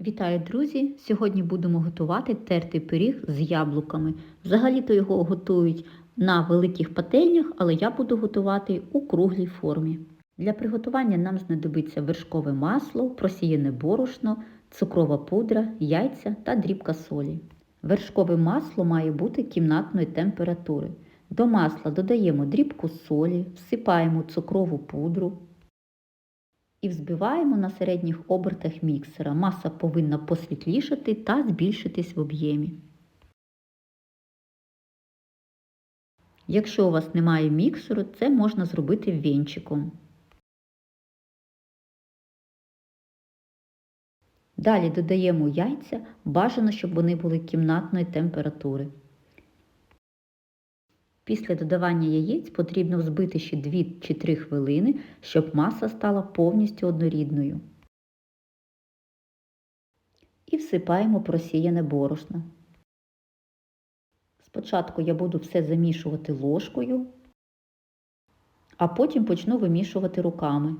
Вітаю, друзі! Сьогодні будемо готувати тертий пиріг з яблуками. Взагалі-то його готують на великих пательнях, але я буду готувати у круглій формі. Для приготування нам знадобиться вершкове масло, просіяне борошно, цукрова пудра, яйця та дрібка солі. Вершкове масло має бути кімнатної температури. До масла додаємо дрібку солі, всипаємо цукрову пудру, і взбиваємо на середніх обертах міксера. Маса повинна посвітлішати та збільшитись в об'ємі. Якщо у вас немає міксеру, це можна зробити вінчиком. Далі додаємо яйця, бажано, щоб вони були кімнатної температури. Після додавання яєць потрібно взбити ще 2 чи 3 хвилини, щоб маса стала повністю однорідною. І всипаємо просіяне борошно. Спочатку я буду все замішувати ложкою, а потім почну вимішувати руками.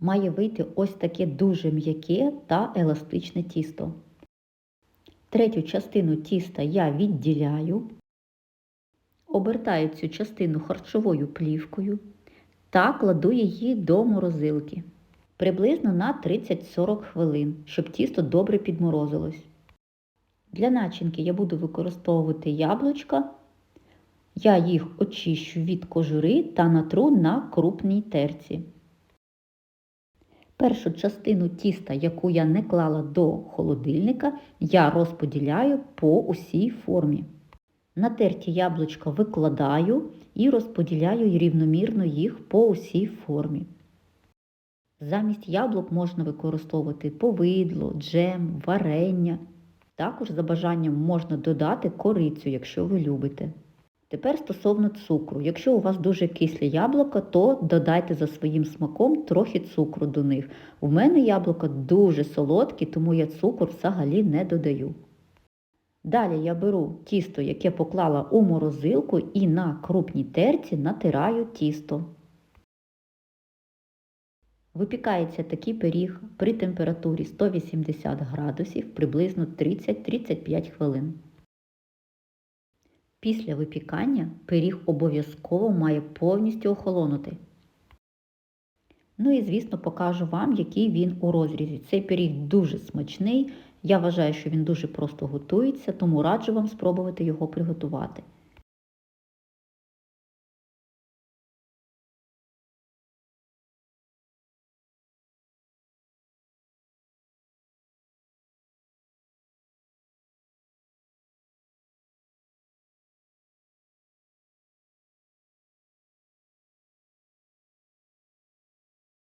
Має вийти ось таке дуже м'яке та еластичне тісто. Третю частину тіста я відділяю, обертаю цю частину харчовою плівкою та кладу її до морозилки приблизно на 30-40 хвилин, щоб тісто добре підморозилось. Для начинки я буду використовувати яблучка. Я їх очищу від кожури та натру на крупній терці. Першу частину тіста, яку я не клала до холодильника, я розподіляю по усій формі. Натерті яблучка викладаю і розподіляю рівномірно їх по усій формі. Замість яблук можна використовувати повидло, джем, варення. Також за бажанням можна додати корицю, якщо ви любите. Тепер стосовно цукру. Якщо у вас дуже кислі яблука, то додайте за своїм смаком трохи цукру до них. У мене яблука дуже солодкі, тому я цукор взагалі не додаю. Далі я беру тісто, яке поклала у морозилку і на крупній терці натираю тісто. Випікається такий пиріг при температурі 180 градусів приблизно 30-35 хвилин. Після випікання пиріг обов'язково має повністю охолонути. Ну і, звісно, покажу вам, який він у розрізі. Цей пиріг дуже смачний. Я вважаю, що він дуже просто готується, тому раджу вам спробувати його приготувати.